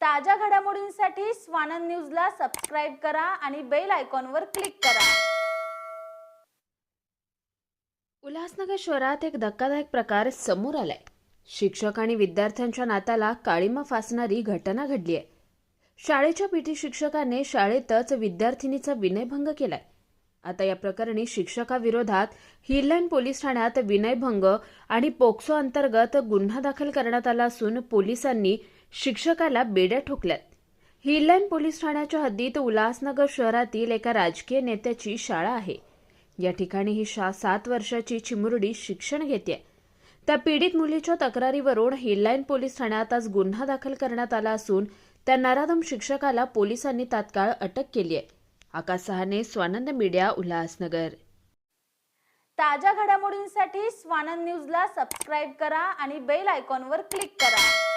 ताज्या घडामोडींसाठी स्वानंद न्यूजला सबस्क्राईब करा आणि बेल आयकॉनवर क्लिक करा. उल्हासनगर शहरात एक धक्कादायक प्रकार समोर आलाय. शिक्षक आणि विद्यार्थ्यांच्या नात्याला काळीमा फासणारी घटना घडली आहे. शाळेच्या पीटी शिक्षकाने शाळेतच विद्यार्थिनीचा विनयभंग केलाय. आता या प्रकरणी शिक्षकाविरोधात हिरलँड पोलीस ठाण्यात विनयभंग आणि पोक्सो अंतर्गत गुन्हा दाखल करण्यात आला असून पोलिसांनी शिक्षकाला बेड्या ठोकल्यात. हिरलाईन पोलीस ठाण्याच्या हद्दीत उल्हासनगर शहरातील एका राजकीय नेत्याची शाळा आहे. या ठिकाणी ही शा सात वर्षाची चिमुरडी शिक्षण घेते त्या पीडित मुलीच्या तक्रारीवरून हिरलाईन पोलीस ठाण्यात आज गुन्हा दाखल करण्यात आला असून त्या नराधम शिक्षकाला पोलिसांनी तात्काळ अटक केली आहे. आकाश सहाने स्वानंद मीडिया उल्हासनगर. ताज्या घडामोडींसाठी स्वानंद न्यूजला सबस्क्राईब करा आणि बेल आयकॉनवर क्लिक करा.